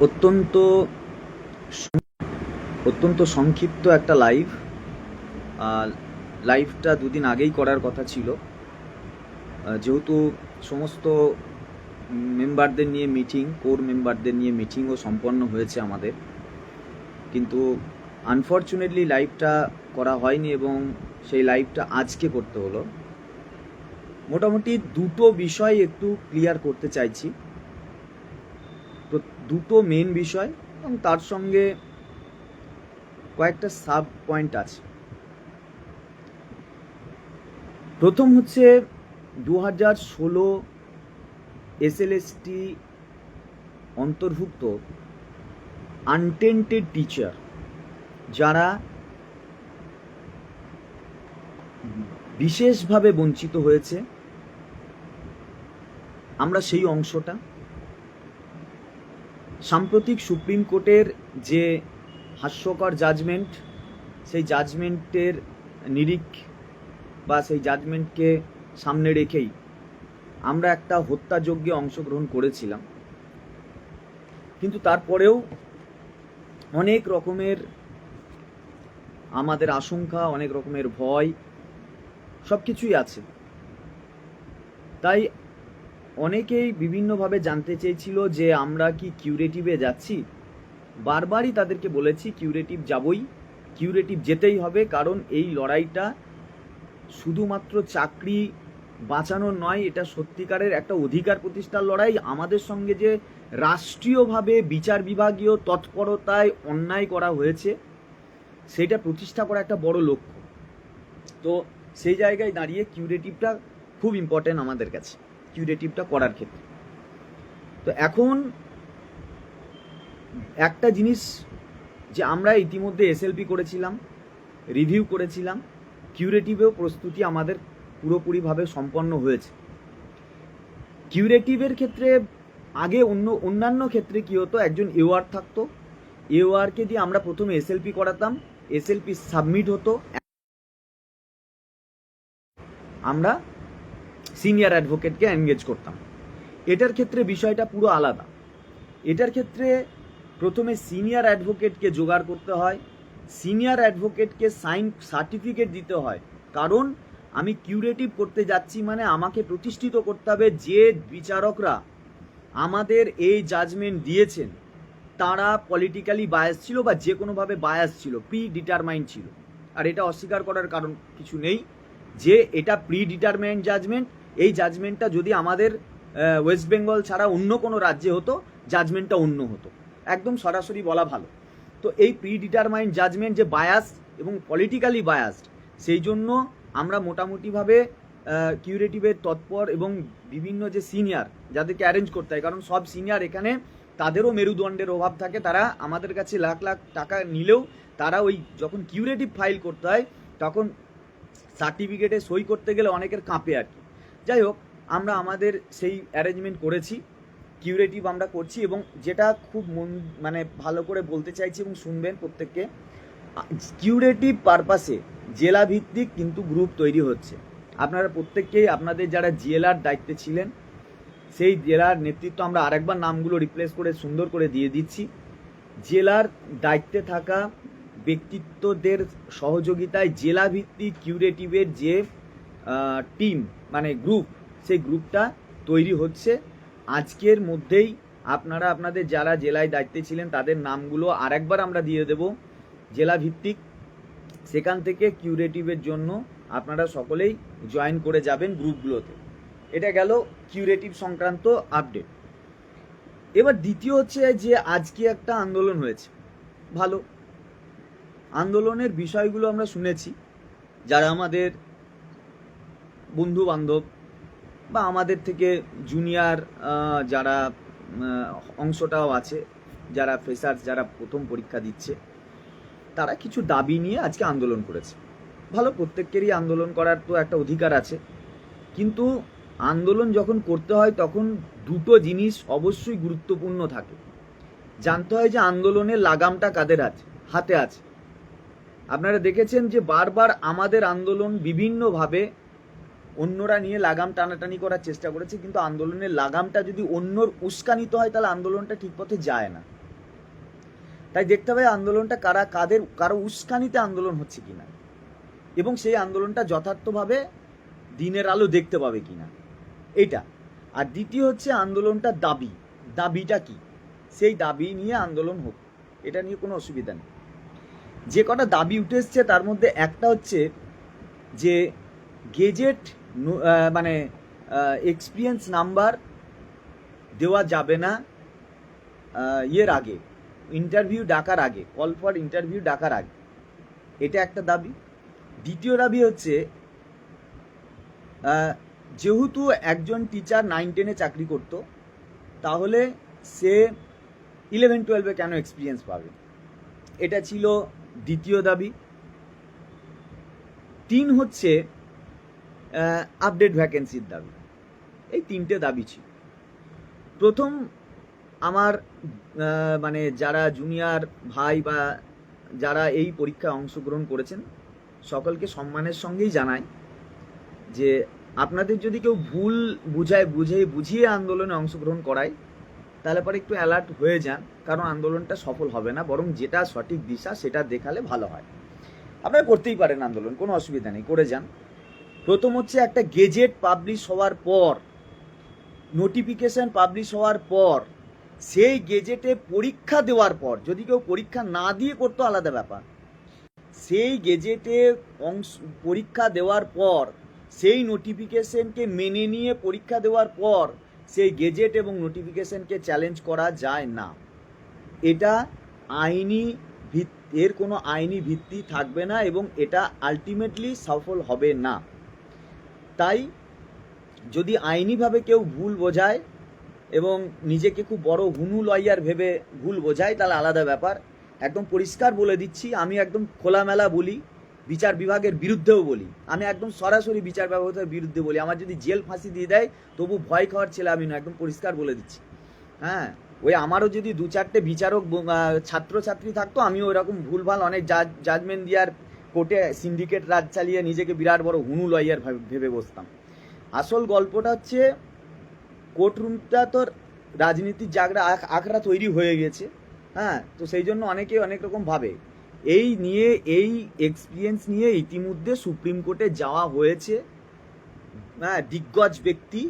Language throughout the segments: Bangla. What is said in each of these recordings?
অত্যন্ত অত্যন্ত সংক্ষিপ্ত একটা লাইভ লাইভটা দুদিন আগেই করার কথা ছিল। যেহেতু সমস্ত মেম্বারদের নিয়ে মিটিং কোর মেম্বারদের নিয়ে মিটিংও সম্পন্ন হয়েছে আমাদের। কিন্তু আনফর্চুনেটলি লাইভটা করা হয়নি এবং সেই লাইভটা আজকে করতে হলো। মোটামুটি দুটো বিষয় একটু ক্লিয়ার করতে চাইছি। দুটো মেন বিষয় এবং তার সঙ্গে কয়েকটা সাব পয়েন্ট আছে। প্রথম হচ্ছে দু হাজার ষোলো এসএলএসটি অন্তর্ভুক্ত আনটেন্টেড টিচার যারা বিশেষভাবে বঞ্চিত হয়েছে। আমরা সেই অংশটা সাম্প্রতিক সুপ্রিম কোর্টের যে হাস্যকর জাজমেন্ট সেই জাজমেন্টের নিরিখ বা সেই জাজমেন্টকে সামনে রেখেই আমরা একটা হত্যাযজ্ঞে অংশগ্রহণ করেছিলাম। কিন্তু তারপরেও অনেক রকমের আমাদের আশঙ্কা, অনেক রকমের ভয় সব কিছুই আছে। তাই অনেকেই বিভিন্নভাবে জানতে চেয়েছিল যে আমরা কি কিউরেটিভে যাচ্ছি। বারবারই তাদেরকে বলেছি কিউরেটিভ যাবই। কিউরেটিভ যেতেই হবে, কারণ এই লড়াইটা শুধুমাত্র চাকরি বাঁচানোর নয়, এটা সত্যিকারের একটা অধিকার প্রতিষ্ঠার লড়াই। আমাদের সঙ্গে যে রাষ্ট্রীয়ভাবে বিচার বিভাগীয় তৎপরতায় অন্যায় করা হয়েছে, সেটা প্রতিষ্ঠা করা একটা বড় লক্ষ্য। তো সেই জায়গায় দাঁড়িয়ে কিউরেটিভটা খুব ইম্পর্টেন্ট আমাদের কাছে। কিউরেটিভটা করার ক্ষেত্রে। তো এখন একটা জিনিস যে আমরা ইতিমধ্যে এসএলপি করেছিলাম রিভিউ করেছিলাম কিউরেটিভেও প্রস্তুতি আমাদের পুরোপুরিভাবে সম্পন্ন হয়েছে। কিউরেটিভের ক্ষেত্রে আগে অন্য, অন্যান্য ক্ষেত্রে কি হতো? একজন এওয়ার থাকতো। এওয়ারকে দিয়ে আমরা প্রথমে এসএলপি করাতাম। এসএলপি সাবমিট হতো। আমরা সিনিয়র অ্যাডভোকেটকে এনগেজ করতাম। এটার ক্ষেত্রে বিষয়টা পুরো আলাদা। এটার ক্ষেত্রে প্রথমে সিনিয়র অ্যাডভোকেটকে জোগাড় করতে হয়। সিনিয়র অ্যাডভোকেটকে সাইন সার্টিফিকেট দিতে হয়। কারণ আমি কিউরেটিভ করতে যাচ্ছি মানে আমাকে প্রতিষ্ঠিত করতে হবে যে বিচারকরা আমাদের এই জাজমেন্ট দিয়েছেন। তারা পলিটিক্যালি বায়াস ছিল বা যে কোনোভাবে বায়াস ছিল প্রি ডিটারমাইন্ড ছিল। আর এটা অস্বীকার করার কারণ কিছু নেই যে এটা প্রি ডিটারমাইন্ড জাজমেন্ট এই জাজমেন্টটা যদি আমাদের ওয়েস্ট বেঙ্গল ছাড়া অন্য কোনো রাজ্যে হতো জাজমেন্টটা অন্য হতো। একদম সরাসরি বলা ভালো। তো এই প্রি ডিটারমাইন্ড জাজমেন্ট যে বায়াস এবং পলিটিক্যালি বায়াসড সেই জন্য আমরা মোটামুটিভাবে কিউরেটিভের তৎপর এবং বিভিন্ন যে সিনিয়র যাদেরকে অ্যারেঞ্জ করতে হয়, কারণ সব সিনিয়র এখানে তাদেরও মেরুদণ্ডের অভাব থাকে, তারা আমাদের কাছে লাখ লাখ টাকা নিলেও তারা ওই যখন কিউরেটিভ ফাইল করতে হয়, তখন সার্টিফিকেটে সই করতে গেলে অনেকের কাঁপে আর কি। যাই হোক, আমরা আমাদের সেই অ্যারেঞ্জমেন্ট করেছি কিউরেটিভ আমরা করছি এবং যেটা খুব মন মানে ভালো করে বলতে চাইছি এবং শুনবেন প্রত্যেককে কিউরেটিভ পারপাসে জেলা ভিত্তিক কিন্তু গ্রুপ তৈরি হচ্ছে। আপনারা প্রত্যেককেই আপনাদের যারা জেলার দায়িত্বে ছিলেন, সেই জেলার নেতৃত্ব আমরা আরেকবার নামগুলো রিপ্লেস করে, সুন্দর করে দিয়ে দিচ্ছি। জেলার দায়িত্বে থাকা ব্যক্তিত্বদের সহযোগিতায় জেলা ভিত্তিক কিউরেটিভের যে টিম মানে গ্রুপ সেই গ্রুপটা তৈরি হচ্ছে। আজকের মধ্যেই আপনারা আপনাদের যারা জেলায় দায়িত্বে ছিলেন, তাদের নামগুলো আরেকবার আমরা দিয়ে দেব। জেলা ভিত্তিক সেখান থেকে কিউরেটিভের জন্য আপনারা সকলেই জয়েন করে যাবেন গ্রুপগুলোতে এটা গেল কিউরেটিভ সংক্রান্ত আপডেট এবার দ্বিতীয় হচ্ছে যে আজকে একটা আন্দোলন হয়েছে। ভালো। আন্দোলনের বিষয়গুলো আমরা শুনেছি। যারা আমাদের বন্ধু বান্ধব বা আমাদের থেকে জুনিয়র যারা অংশটাও আছে, যারা ফ্রেশার্স যারা প্রথম পরীক্ষা দিচ্ছে, তারা কিছু দাবি নিয়ে আজকে আন্দোলন করেছে। ভালো, প্রত্যেকেরই আন্দোলন করার তো একটা অধিকার আছে। কিন্তু আন্দোলন যখন করতে হয়, তখন দুটো জিনিস অবশ্যই গুরুত্বপূর্ণ থাকে। জানতে হয় যে আন্দোলনের লাগামটা কাদের আছে হাতে আছে। আপনারা দেখেছেন যে বারবার আমাদের আন্দোলন বিভিন্নভাবে অন্যরা নিয়ে লাগাম টানাটানি করার চেষ্টা করেছে, কিন্তু আন্দোলনের লাগামটা যদি অন্যর উস্কানিত হয়, তাহলে আন্দোলনটা ঠিক পথে যায় না। তাই দেখতে হবে আন্দোলনটা কারা, কাদের, কারও উস্কানিতে আন্দোলন হচ্ছে কিনা। এবং সেই আন্দোলনটা যথার্থভাবে দিনের আলো দেখতে পাবে কিনা। এটা আর দ্বিতীয় হচ্ছে আন্দোলনটা দাবি। দাবিটা কি? সেই দাবি নিয়ে আন্দোলন হোক। এটা নিয়ে কোনো অসুবিধা নেই। যে কটা দাবি উঠে এসছে, তার মধ্যে একটা হচ্ছে যে, গেজেট মানে এক্সপিরিয়েন্স নাম্বার দেওয়া যাবে না ইয়ের আগে ইন্টারভিউ ডাকার আগে কল ফর ইন্টারভিউ ডাকার আগে। এটা একটা দাবি। দ্বিতীয় দাবি হচ্ছে যেহেতু একজন টিচার নাইন টেনে চাকরি করত, তাহলে সে ইলেভেন টুয়েলভে কেন এক্সপিরিয়েন্স পাবে? এটা ছিল দ্বিতীয় দাবি। তিন হচ্ছে আপডেট ভ্যাকেন্সির দাবি। এই তিনটে দাবি ছিল। প্রথম, আমার মানে যারা জুনিয়র ভাই বা যারা এই পরীক্ষায় অংশগ্রহণ করেছেন, সকলকে সম্মানের সঙ্গেই জানাই যে আপনাদের যদি কেউ ভুল বুঝায়, বুঝে, বুঝিয়ে আন্দোলনে অংশগ্রহণ করায়, তাহলে পরে একটু অ্যালার্ট হয়ে যান, কারণ আন্দোলনটা সফল হবে না, বরং যেটা সঠিক দিশা, সেটা দেখালে ভালো হয়। আপনারা করতেই পারেন আন্দোলন, কোনো অসুবিধা নেই, করে যান। প্রথম হচ্ছে একটা গেজেট পাবলিশ হওয়ার পর নোটিফিকেশন পাবলিশ হওয়ার পর, সেই গেজেটে পরীক্ষা দেওয়ার পর, যদি কেউ পরীক্ষা না দিয়ে করতো আলাদা ব্যাপার। সেই গেজেটে অংশ, পরীক্ষা দেওয়ার পর, সেই নোটিফিকেশনকে মেনে নিয়ে পরীক্ষা দেওয়ার পর, সেই গেজেট এবং নোটিফিকেশনকে চ্যালেঞ্জ করা যায় না। এটা আইনি ভিত- এর কোনো আইনি ভিত্তি থাকবে না এবং এটা আলটিমেটলি সফল হবে না। তাই যদি আইনিভাবে কেউ ভুল বোঝায় এবং নিজেকে খুব বড় হুনু লয়ার ভেবে ভুল বোঝায়, তাহলে আলাদা ব্যাপার। একদম পরিষ্কার বলে দিচ্ছি, আমি একদম খোলামেলা বলি, বিচার বিভাগের বিরুদ্ধেও বলি। আমি একদম সরাসরি বিচার ব্যবস্থার বিরুদ্ধে বলি। আমার যদি জেল ফাঁসি দিয়ে দেয়, তবু ভয় খাওয়ার ছেলে আমি না একদম পরিষ্কার বলে দিচ্ছি। হ্যাঁ? ওই আমারও যদি দু চারটে বিচারক ছাত্রছাত্রী থাকতো, আমিও ওরকম ভুলভাল অনেক জাজ জাজমেন্ট দেওয়ার কোর্টে সিন্ডিকেট রাজ চালিয়ে নিজেকে বিরাট বড় হুনু লয়ার ভেবে বসতাম। আসল গল্পটা হচ্ছে, কোর্টরুমটা তো রাজনীতির জাগরা আখ- আখড়া তৈরি হয়ে গেছে হ্যাঁ? তো সেই জন্য অনেকে অনেক রকম ভাবে। এই নিয়ে, এই এক্সপিরিয়েন্স নিয়ে ইতিমধ্যে সুপ্রিম কোর্টে যাওয়া হয়েছে হ্যাঁ দিগ্গজ ব্যক্তি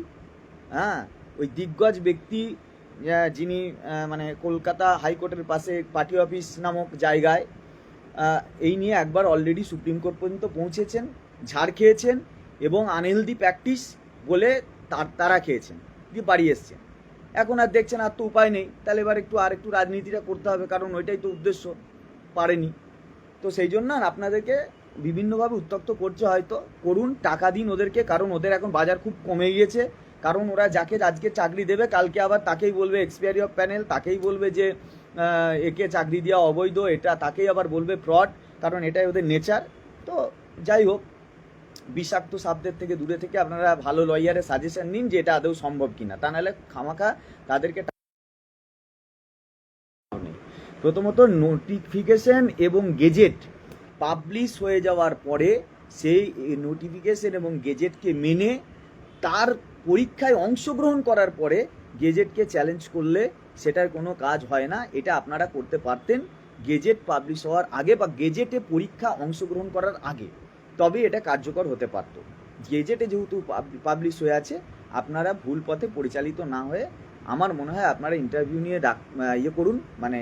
হ্যাঁ? ওই দিগ্গজ ব্যক্তি যিনি মানে কলকাতা হাইকোর্টের পাশে পার্টি অফিস নামক জায়গায় এই নিয়ে একবার অলরেডি সুপ্রিম কোর্ট পর্যন্ত পৌঁছেছেন, ঝাড় খেয়েছেন এবং আনহেলদি প্র্যাকটিস বলে তার, তারা খেয়েছেন, দিয়ে বাড়ি এসছেন। এখন আর দেখছেন আর তো উপায় নেই, তাহলে এবার একটু, আর একটু রাজনীতিটা করতে হবে, কারণ ওইটাই তো উদ্দেশ্য, পারেনি। তো সেই জন্য আপনাদেরকে বিভিন্নভাবে উত্তক্ত করছে হয়তো, করুন, টাকা দিন ওদেরকে, কারণ ওদের এখন বাজার খুব কমে গিয়েছে, কারণ ওরা যাকে আজকে চাকরি দেবে, কালকে আবার তাকেই বলবে এক্সপায়ারি অফ প্যানেল তাকেই বলবে যে একে চাকরি দেওয়া অবৈধ, এটা তাকেই আবার বলবে ফ্রড কারণ এটাই ওদের নেচার তো যাই হোক, বিষাক্ত সাপদের থেকে দূরে থেকে আপনারা ভালো লয়ারের সাজেশন নিন যে এটা আদৌ সম্ভব কিনা। তা নাহলে খামাখা তাদেরকে প্রথমত নোটিফিকেশন এবং গেজেট পাবলিশ হয়ে যাওয়ার পরে সেই নোটিফিকেশন এবং গেজেটকে মেনে তার পরীক্ষায় অংশগ্রহণ করার পরে গেজেটকে চ্যালেঞ্জ করলে সেটার কোনো কাজ হয় না, এটা আপনারা করতে পারতেন। গেজেট পাবলিশ হওয়ার আগে বা গেজেটে পরীক্ষা অংশগ্রহণ করার আগে তবে এটা কার্যকর হতে পারত। গেজেটে যেহেতু পাবলিশ হয়ে আছে, আপনারা ভুল পথে পরিচালিত না হয়ে আমার মনে হয় আপনারা ইন্টারভিউ নিয়ে ডাক ইয়ে করুন মানে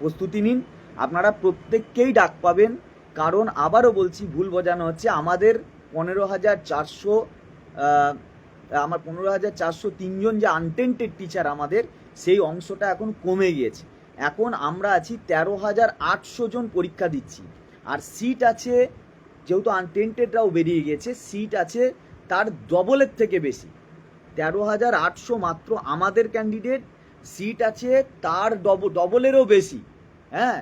প্রস্তুতি নিন। আপনারা প্রত্যেককেই ডাক পাবেন। কারণ আবারও বলছি, ভুল বোঝানো হচ্ছে, আমাদের পনেরো হাজার চারশো আমার পনেরো হাজার চারশো তিনজন যে আনটেন্টেড টিচার আমাদের, সেই অংশটা এখন কমে গিয়েছে। এখন আমরা আছি তেরো হাজার আটশো জন পরীক্ষা দিচ্ছি। আর সিট আছে, যেহেতু আনটেন্টেডরাও বেরিয়ে গিয়েছে সিট আছে তার ডবলের থেকে বেশি। তেরো হাজার আটশো মাত্র আমাদের ক্যান্ডিডেট সিট আছে তার ডব ডবলেরও বেশি। হ্যাঁ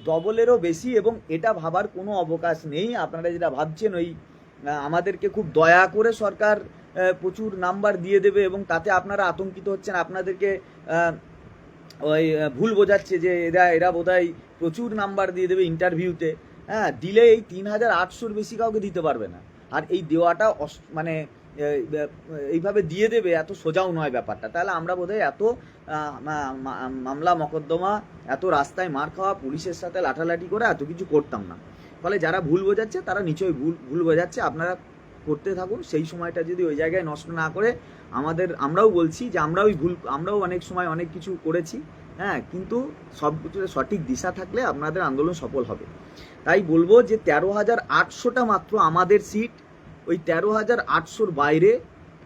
ডবলেরও বেশি এবং এটা ভাবার কোনো অবকাশ নেই। আপনারা যেটা ভাবছেন ওই আমাদেরকে খুব দয়া করে সরকার প্রচুর নাম্বার দিয়ে দেবে এবং তাতে আপনারা আতঙ্কিত হচ্ছেন। আপনাদেরকে ওই ভুল বোঝাচ্ছে যে এরা এরা বোধহয় প্রচুর নাম্বার দিয়ে দেবে ইন্টারভিউতে হ্যাঁ দিলে এই তিন হাজার আটশোর বেশি কাউকে দিতে পারবে না। আর এই দেওয়াটা মানে এইভাবে দিয়ে দেবে এত সোজাও নয় ব্যাপারটা। তাহলে আমরা বোধহয় এত মামলা, মকদ্দমা, এত রাস্তায় মার খাওয়া, পুলিশের সাথে লাঠালাঠি করে এত কিছু করতাম না। ফলে যারা ভুল বোঝাচ্ছে, তারা নিশ্চয়ই ভুল ভুল বোঝাচ্ছে। আপনারা করতে থাকুন সেই সময়টা যদি ওই জায়গায় নষ্ট না করে, আমাদের, আমরাও বলছি যে আমরাও ভুল, আমরাও অনেক সময় অনেক কিছু করেছি হ্যাঁ কিন্তু সব কিছুতে সঠিক দিশা থাকলে আপনাদের আন্দোলন সফল হবে। তাই বলব যে তেরো হাজার আটশোটা মাত্র আমাদের সিট ওই তেরো হাজার আটশোর বাইরে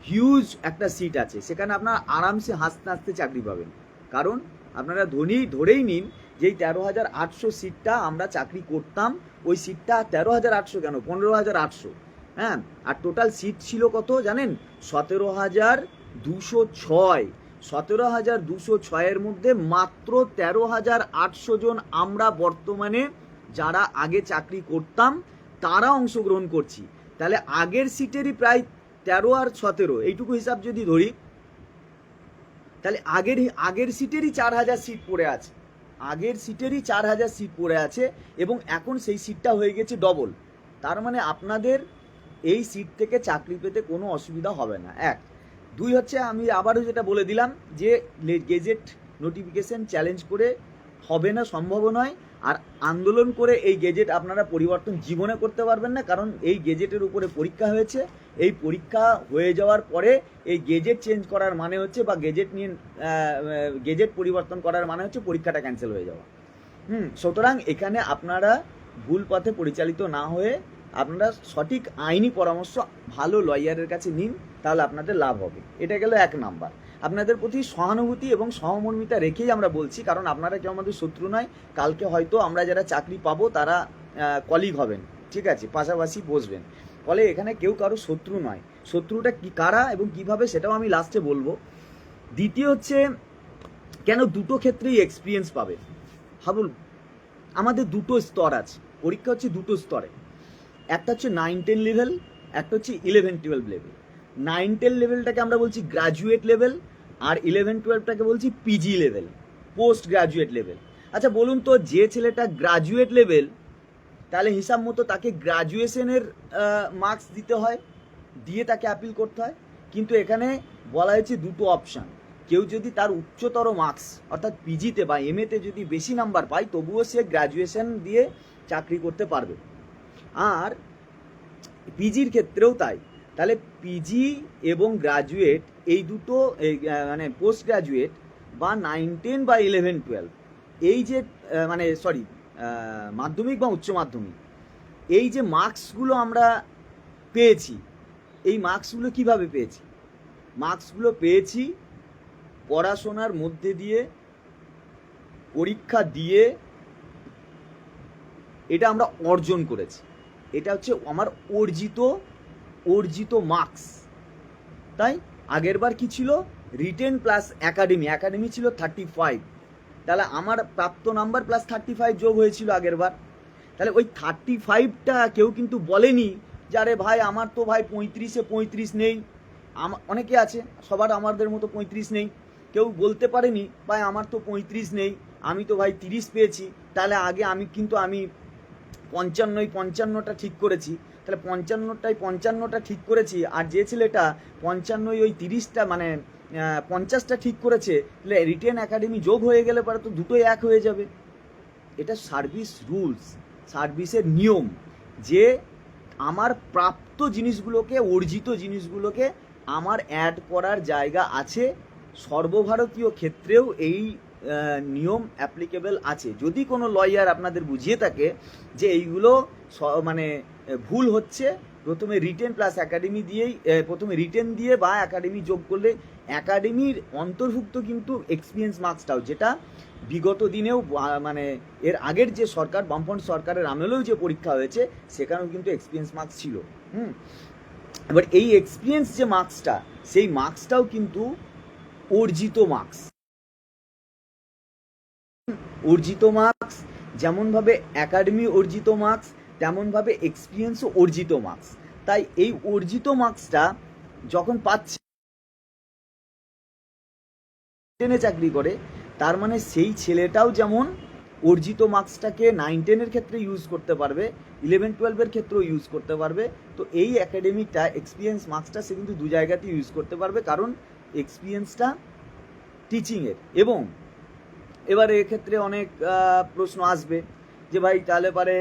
হিউজ একটা সিট আছে। সেখানে আপনারা আরামসে হাসতে হাসতে চাকরি পাবেন। কারণ আপনারা ধনী ধরেই নিন যে তেরো হাজার আটশো সিটটা আমরা চাকরি করতাম, ওই সিটটা তেরো হাজার আটশো কেন? পনেরো হাজার আটশো। হ্যাঁ আর টোটাল সিট ছিল কত জানেন? সতেরো হাজার দুশো ছয়। সতেরো হাজার দুশো ছয়ের মধ্যে মাত্র তেরো হাজার আটশো জন আমরা বর্তমানে যারা আগে চাকরি করতাম, তারা অংশগ্রহণ করছি। তাহলে আগের সিটেরই প্রায় তেরো আর সতেরো, এইটুকু হিসাব যদি ধরি, তাহলে আগের আগের সিটেরই চার হাজার সিট পড়ে আছে। আগের সিটেরই চার হাজার সিট পড়ে আছে এবং এখন সেই সিটটা হয়ে গেছে ডবল তার মানে আপনাদের এই সিট থেকে চাকরি পেতে কোনো অসুবিধা হবে না। এক। দুই হচ্ছে আমি আবারও যেটা বলে দিলাম যে গেজেট নোটিফিকেশন চ্যালেঞ্জ করে হবে না, সম্ভব নয়। আর আন্দোলন করে এই গেজেট আপনারা পরিবর্তন জীবনে করতে পারবেন না, কারণ এই গেজেটের উপরে পরীক্ষা হয়েছে। এই পরীক্ষা হয়ে যাওয়ার পরে এই গেজেট চেঞ্জ করার মানে হচ্ছে বা গেজেট নিয়ে গেজেট পরিবর্তন করার মানে হচ্ছে পরীক্ষাটা ক্যান্সেল হয়ে যাওয়া। হুম, সুতরাং এখানে আপনারা ভুল পথে পরিচালিত না হয়ে আপনারা সঠিক আইনি পরামর্শ ভালো লয়ারের কাছে নিন, তাহলে আপনাদের লাভ হবে। এটা গেল এক নাম্বার। আপনাদের প্রতি সহানুভূতি এবং সহমর্মিতা রেখেই আমরা বলছি, কারণ আপনারা কেউ আমাদের শত্রু নয়। কালকে হয়তো আমরা যারা চাকরি পাবো, তারা কলিগ হবেন। ঠিক আছে? পাশাপাশি বসবেন। ফলে এখানে কেউ কারও শত্রু নয়। শত্রুটা কি, কারা এবং কীভাবে, সেটাও আমি লাস্টে বলব। দ্বিতীয় হচ্ছে, কেন দুটো ক্ষেত্রেই এক্সপিরিয়েন্স পাবে? ভাবুন, আমাদের দুটো স্তর আছে। পরীক্ষা হচ্ছে দুটো স্তরে। একটা হচ্ছে নাইন টেন লেভেল একটা হচ্ছে eleven twelve level nine ten লেভেলটাকে আমরা বলছি গ্রাজুয়েট লেভেল আর ইলেভেন টুয়েলভটাকে বলছি PG level post graduate level আচ্ছা বলুন তো, যে ছেলেটা গ্রাজুয়েট লেভেল তাহলে হিসাব মতো তাকে গ্রাজুয়েশনের মার্কস দিতে হয়, দিয়ে তাকে অ্যাপিল করতে হয়। কিন্তু এখানে বলা হয়েছে দুটো অপশান কেউ যদি তার উচ্চতর মার্কস অর্থাৎ পিজিতে বা এমএতে যদি বেশি নাম্বার পায়, তবুও সে গ্র্যাজুয়েশন দিয়ে চাকরি করতে পারবে। আর পিজির ক্ষেত্রেও তাই। তাহলে পিজি এবং গ্রাজুয়েট এই দুটো মানে পোস্ট গ্রাজুয়েট বা নাইন টেন বা ইলেভেন টুয়েলভ এই যে মানে সরি মাধ্যমিক বা উচ্চ মাধ্যমিক, এই যে মার্কসগুলো আমরা পেয়েছি, এই মার্কসগুলো কীভাবে পেয়েছি? মার্কসগুলো পেয়েছি পড়াশোনার মধ্যে দিয়ে, পরীক্ষা দিয়ে, এটা আমরা অর্জন করেছি। এটা হচ্ছে আমার অর্জিত অর্জিত মার্কস তাই আগের বার কি ছিল? রিটেন প্লাস একাডেমি একাডেমি ছিল থার্টি ফাইভ তাহলে আমার প্রাপ্ত নাম্বার প্লাস থার্টি ফাইভ যোগ হয়েছিল আগের বার। তাহলে ওই থার্টি ফাইভটা কেউ কিন্তু বলেনি যে, আরে ভাই, আমার তো ভাই পঁয়ত্রিশে পঁয়ত্রিশ নেই। অনেকে আছে, সবার আমাদের মতো পঁয়ত্রিশ নেই। কেউ বলতে পারেনি, ভাই, আমার তো পঁয়ত্রিশ নেই, আমি তো ভাই তিরিশ পেয়েছি। তাহলে আগে আমি কিন্তু আমি পঞ্চান্নই পঞ্চান্নটা ঠিক করেছি, তাহলে পঞ্চান্নটাই পঞ্চান্নটা ঠিক করেছি, আর যে ছেলেটা পঞ্চান্নই ওই তিরিশটা মানে পঞ্চাশটা ঠিক করেছে, তাহলে রিটেন একাডেমি যোগ হয়ে গেলে পরে তো দুটোই এক হয়ে যাবে। এটা সার্ভিস রুলস, সার্ভিসের নিয়ম, যে আমার প্রাপ্ত জিনিসগুলোকে, অর্জিত জিনিসগুলোকে আমার অ্যাড করার জায়গা আছে, সর্বভারতীয় ক্ষেত্রেও এই নিয়ম অ্যাপ্লিকেবল আছে। যদি কোনো লয়ার আপনাদের বুঝিয়ে থাকে যে এইগুলো মানে ভুল হচ্ছে, প্রথমে রিটেন প্লাস একাডেমি দিয়েই প্রথমে রিটেন দিয়ে বা একাডেমি যোগ করলে একাডেমির অন্তর্ভুক্ত কিন্তু এক্সপিরিয়েন্স মার্কসটাও যেটা বিগত দিনেও মানে এর আগের যে সরকার, বামফ্রন্ট সরকারের আমলেও যে পরীক্ষা হয়েছে, সেখানেও কিন্তু এক্সপিরিয়েন্স মার্কস ছিল। হুম? এবার এই এক্সপিরিয়েন্স যে মার্কসটা সেই মার্কসটাও কিন্তু অর্জিত মার্কস অর্জিত মার্কস, যেমনভাবে একাডেমি অর্জিত মার্কস, তেমনভাবে এক্সপিরিয়েন্সও অর্জিত মার্কস। তাই এই অর্জিত মার্কসটা যখন পাচ্ছে, টেনে চাকরি করে, তার মানে সেই ছেলেটাও যেমন অর্জিত মার্কসটাকে নাইন টেনের ক্ষেত্রে ইউজ করতে পারবে ইলেভেন টুয়েলভের ক্ষেত্রেও ইউজ করতে পারবে, তো এই একাডেমিকটা এক্সপিরিয়েন্স মার্কসটা সে কিন্তু দু জায়গাতেই ইউজ করতে পারবে, কারণ এক্সপিরিয়েন্সটা টিচিংয়ের এবং এবার এক্ষেত্রে অনেক প্রশ্ন আসবে যে ভাই তাহলে পারে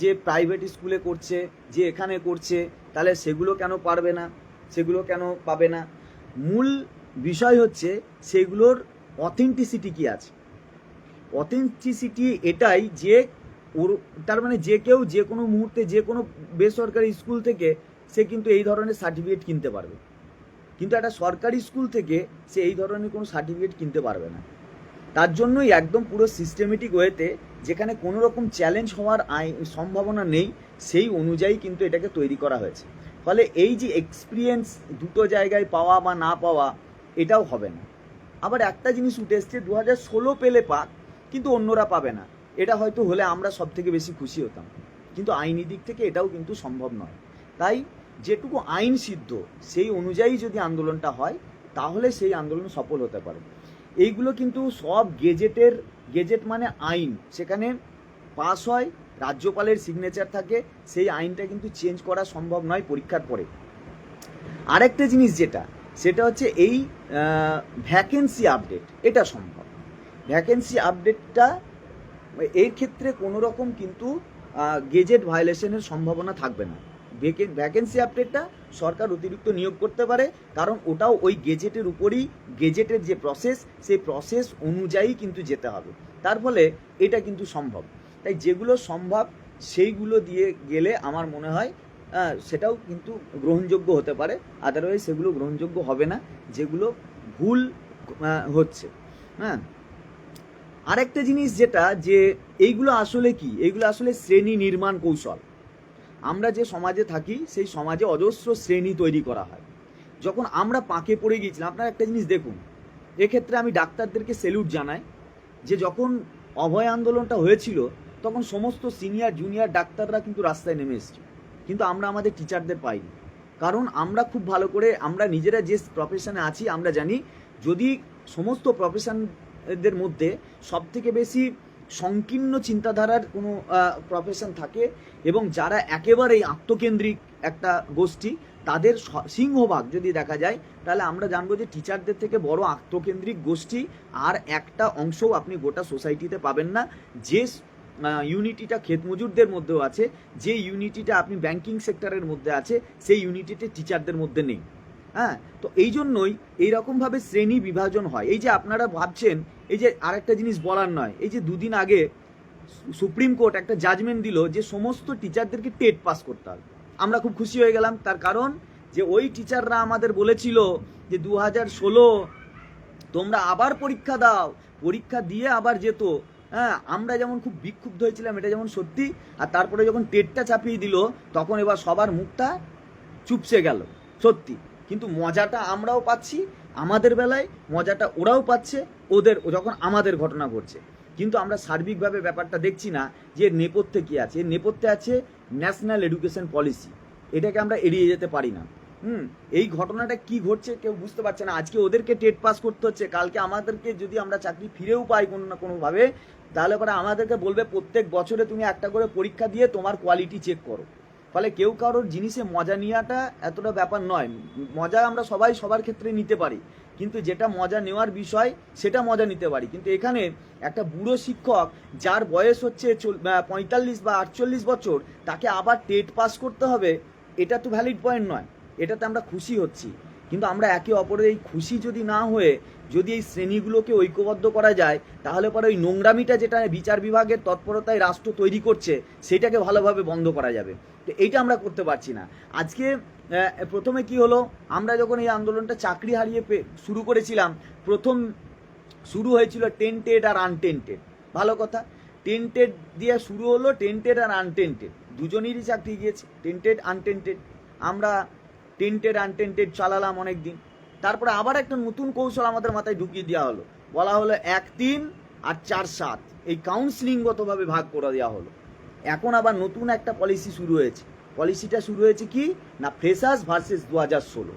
যে প্রাইভেট স্কুলে করছে, যে এখানে করছে, তাহলে সেগুলো কেন পারবে না? সেগুলো কেন পাবে না? মূল বিষয় হচ্ছে সেগুলোর অথেন্টিসিটি কি আছে? অথেন্টিসিটি এটাই যে ওর, তার মানে যে কেউ যে কোনো মুহূর্তে, যে কোনো বেসরকারি স্কুল থেকে সে কিন্তু এই ধরনের সার্টিফিকেট কিনতে পারবে। কিন্তু একটা সরকারি স্কুল থেকে সে এই ধরনের কোনো সার্টিফিকেট কিনতে পারবে না। তার জন্যই একদম পুরো সিস্টেমেটিক ওয়েতে যেখানে কোনো রকম চ্যালেঞ্জ হওয়ার আই সম্ভাবনা নেই, সেই অনুযায়ী কিন্তু এটাকে তৈরি করা হয়েছে। ফলে এই যে এক্সপিরিয়েন্স দুটো জায়গায় পাওয়া বা না পাওয়া, এটাও হবে না। আবার একটা জিনিস উঠে এসছে দু হাজার ষোলো পেলে পাক, কিন্তু অন্যরা পাবে না। এটা হয়তো হলে আমরা সব থেকে বেশি খুশি হতাম। কিন্তু আইনি দিক থেকে এটাও কিন্তু সম্ভব নয়। তাই যেটুকু আইন সিদ্ধ, সেই অনুযায়ী যদি আন্দোলনটা হয়, তাহলে সেই আন্দোলন সফল হতে পারে। এইগুলো কিন্তু সব গেজেটের, গেজেট মানে আইন। সেখানে পাস হয়, রাজ্যপালের সিগনেচার থাকে, সেই আইনটা কিন্তু চেঞ্জ করা সম্ভব নয় পরীক্ষার পরে। আরেকটা জিনিস যেটা, সেটা হচ্ছে এই ভ্যাকেন্সি আপডেট এটা সম্ভব। ভ্যাকেন্সি আপডেটটা এর ক্ষেত্রে কোনো রকম কিন্তু গেজেট ভায়োলেশনের সম্ভাবনা থাকবে না। ভ্যাকেন্সি আপডেটটা সরকার অতিরিক্ত নিয়োগ করতে পারে, কারণ ওটাও ওই গেজেটের উপরই গেজেটের যে প্রসেস সেই প্রসেস অনুযায়ী কিন্তু যেতে হবে। তার ফলে এটা কিন্তু সম্ভব। তাই যেগুলো সম্ভব, সেইগুলো দিয়ে গেলে আমার মনে হয় সেটাও কিন্তু গ্রহণযোগ্য হতে পারে। আদারওয়াইজ সেগুলো গ্রহণযোগ্য হবে না, যেগুলো ভুল হচ্ছে। হ্যাঁ? আরেকটা জিনিস যেটা, যে এইগুলো আসলে কি? এইগুলো আসলে শ্রেণি নির্মাণ কৌশল। আমরা যে সমাজে থাকি, সেই সমাজে অজস্র শ্রেণি তৈরি করা হয়। যখন আমরা পাঁকে পড়ে গিয়েছিলাম, আপনারা একটা জিনিস দেখুন, এক্ষেত্রে আমি ডাক্তারদেরকে সেলুট জানাই, যে যখন অভয় আন্দোলনটা হয়েছিল, তখন সমস্ত সিনিয়র জুনিয়র ডাক্তাররা কিন্তু রাস্তায় নেমে এসেছিল কিন্তু আমরা আমাদের টিচারদের পাইনি। কারণ আমরা খুব ভালো করে, আমরা নিজেরা যে প্রফেশনে আছি, আমরা জানি, যদি সমস্ত প্রফেশনদের মধ্যে সব থেকে বেশি সংকীর্ণ চিন্তাধারার কোনো প্রফেশন থাকে এবং যারা একেবারেই আত্মকেন্দ্রিক একটা গোষ্ঠী, তাদের সিংহভাগ যদি দেখা যায়, তাহলে আমরা জানব যে টিচারদের থেকে বড় আত্মকেন্দ্রিক গোষ্ঠী আর একটা অংশও আপনি গোটা সোসাইটিতে পাবেন না। যে ইউনিটিটা ক্ষেত মজুরদের মধ্যেও আছে, যে ইউনিটিটা আপনি ব্যাংকিং সেক্টরের মধ্যে আছে, সেই ইউনিটিতে টিচারদের মধ্যে নেই। হ্যাঁ তো এই জন্যই এইরকমভাবে শ্রেণি বিভাজন হয়। এই যে আপনারা ভাবছেন, এই যে আরেকটা জিনিস বলার নয়, এই যে দুদিন আগে সুপ্রিম কোর্ট একটা জাজমেন্ট দিল যে সমস্ত টিচারদেরকে টেট পাস করতে হবে। আমরা খুব খুশি হয়ে গেলাম, তার কারণ যে ওই টিচাররা আমাদের বলেছিল যে দু হাজার ষোলো তোমরা আবার পরীক্ষা দাও, পরীক্ষা দিয়ে আবার যেত। হ্যাঁ আমরা যেমন খুব বিক্ষুব্ধ হয়েছিলাম, এটা যেমন সত্যি, আর তারপরে যখন টেটটা চাপিয়ে দিল, তখন এবার সবার মুখটা চুপসে গেল, সত্যি। কিন্তু মজাটা আমরাও পাচ্ছি, আমাদের বেলায় মজাটা ওরাও পাচ্ছে, ওদের, যখন আমাদের ঘটনা ঘটছে। কিন্তু আমরা সার্বিকভাবে ব্যাপারটা দেখছি না যে নেপথ্যে কী আছে। নেপথ্যে আছে ন্যাশনাল এডুকেশন পলিসি এটাকে আমরা এড়িয়ে যেতে পারি না। হুম? এই ঘটনাটা কি ঘটছে কেউ বুঝতে পারছে না। আজকে ওদেরকে টেট পাস করতে হচ্ছে, কালকে আমাদেরকে যদি আমরা চাকরি ফিরেও পাই কোনো না কোনোভাবে, তাহলে পরে আমাদেরকে বলবে প্রত্যেক বছরে তুমি একটা করে পরীক্ষা দিয়ে তোমার কোয়ালিটি চেক করো। ফলে কেউ কারোর জিনিসে মজা নেওয়াটা এতটা ব্যাপার নয়। মজা আমরা সবাই সবার ক্ষেত্রে নিতে পারি। কিন্তু যেটা মজা নেওয়ার বিষয়, সেটা মজা নিতে পারি। কিন্তু এখানে একটা বুড়ো শিক্ষক যার বয়স হচ্ছে পঁয়তাল্লিশ বা আটচল্লিশ বছর, তাকে আবার টেট পাস করতে হবে, এটা তো ভ্যালিড পয়েন্ট নয়। এটাতে আমরা খুশি হচ্ছি। কিন্তু আমরা একে অপরের এই খুশি যদি না হয়ে যদি এই শ্রেণীগুলোকে ঐক্যবদ্ধ করা যায়, তাহলে পরে ওই নোংরামিটা যেটা বিচার বিভাগের তৎপরতায় রাষ্ট্র তৈরি করছে, সেটাকে ভালোভাবে বন্ধ করা যাবে। তো এইটা আমরা করতে পারছি না। আজকে প্রথমে কি হলো, আমরা যখন এই আন্দোলনটা চাকরি হারিয়ে শুরু করেছিলাম, প্রথম শুরু হয়েছিল টেন্টেড আর আনটেন্টেড। ভালো কথা, টেন্টেড দিয়ে শুরু হলো টেন্টেড আর আনটেন্টেড। দুজনেরই চাকরি গিয়েছে, টেন্টেড, আনটেন্টেড। আমরা টেন্টেড আনটেন্টেড চালালাম অনেক দিন তারপরে আবার একটা নতুন কৌশল আমাদের মাথায় ঢুকিয়ে দেওয়া হলো। বলা হলো এক তিন আর চার সাত। এই কাউন্সিলিংগতভাবে ভাগ করে দেওয়া হলো। এখন আবার নতুন একটা পলিসি শুরু হয়েছে। পলিসিটা শুরু হয়েছে কি? না ফ্রেশার্স ভার্সেস দু হাজার ষোলো।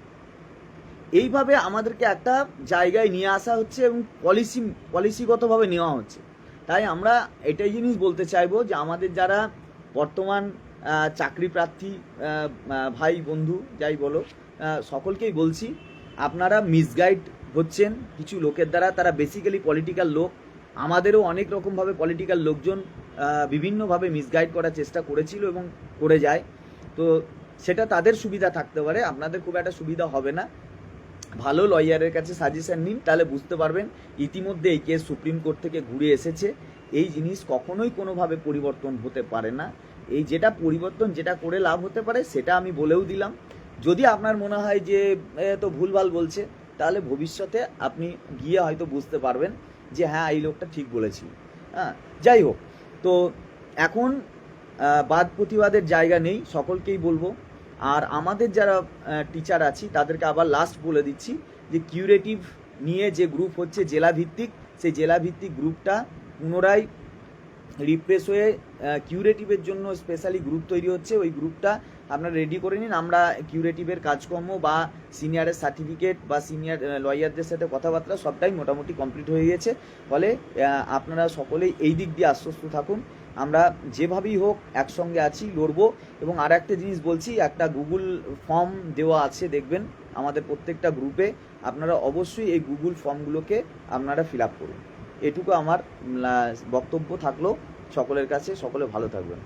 এইভাবে আমাদেরকে একটা জায়গায় নিয়ে আসা হচ্ছে এবং পলিসি পলিসিগতভাবে নেওয়া হচ্ছে। তাই আমরা এটাই জিনিস বলতে চাইব যে আমাদের যারা বর্তমান চাকরি প্রার্থী ভাই, বন্ধু, যাই বলো সকলকেই বলছি, আপনারা মিসগাইড হচ্ছেন, কিছু লোকের দ্বারা, তারা বেসিক্যালি পলিটিক্যাল লোক। আমাদেরও অনেক রকমভাবে পলিটিক্যাল লোকজন বিভিন্নভাবে মিসগাইড করার চেষ্টা করেছিল এবং করে যায়। তো সেটা তাদের সুবিধা থাকতে পারে, আপনাদের খুব একটা সুবিধা হবে না। ভালো লয়ারের কাছে সাজেশন নিন, তাহলে বুঝতে পারবেন, ইতিমধ্যে এই কেস সুপ্রিম কোর্ট থেকে ঘুরে এসেছে। এই জিনিস কখনোই কোনোভাবে পরিবর্তন হতে পারে না। এই যেটা পরিবর্তন যেটা করে লাভ হতে পারে, সেটা আমি বলেও দিলাম। যদি আপনার মনে হয় যে তো ভুলভাল বলছে, তাহলে ভবিষ্যতে আপনি গিয়ে হয়তো বুঝতে পারবেন যে হ্যাঁ এই লোকটা ঠিক বলেছি হ্যাঁ যাই হোক, তো এখন বাদ প্রতিবাদের জায়গা নেই, সকলকেই বলব। আর আমাদের যারা টিচার আছি, তাদেরকে আবার লাস্ট বলে দিচ্ছি যে কিউরেটিভ নিয়ে যে গ্রুপ হচ্ছে জেলা ভিত্তিক সেই জেলা ভিত্তিক গ্রুপটা পুনরায় রিপ্রেস হয়ে কিউরেটিভের জন্য স্পেশালি গ্রুপ তৈরি হচ্ছে। ওই গ্রুপটা আপনারা রেডি করে নিন। আমরা কিউরেটিভের কাজকর্ম বা সিনিয়রের সার্টিফিকেট বা সিনিয়র লয়ারদের সাথে কথাবার্তা সবটাই মোটামুটি কমপ্লিট হয়ে গিয়েছে ফলে আপনারা সকলেই এই দিক দিয়ে আশ্বস্ত থাকুন। আমরা যেভাবেই হোক একসঙ্গে আছি, লড়বো। এবং আর একটা জিনিস বলছি, একটা গুগল ফর্ম দেওয়া আছে, দেখবেন আমাদের প্রত্যেকটা গ্রুপে আপনারা অবশ্যই এই গুগল ফর্মগুলোকে আপনারা ফিল আপ করুন। এটুকু আমার বক্তব্য থাকল। সকলের কাছে সকলে ভালো থাকবেন।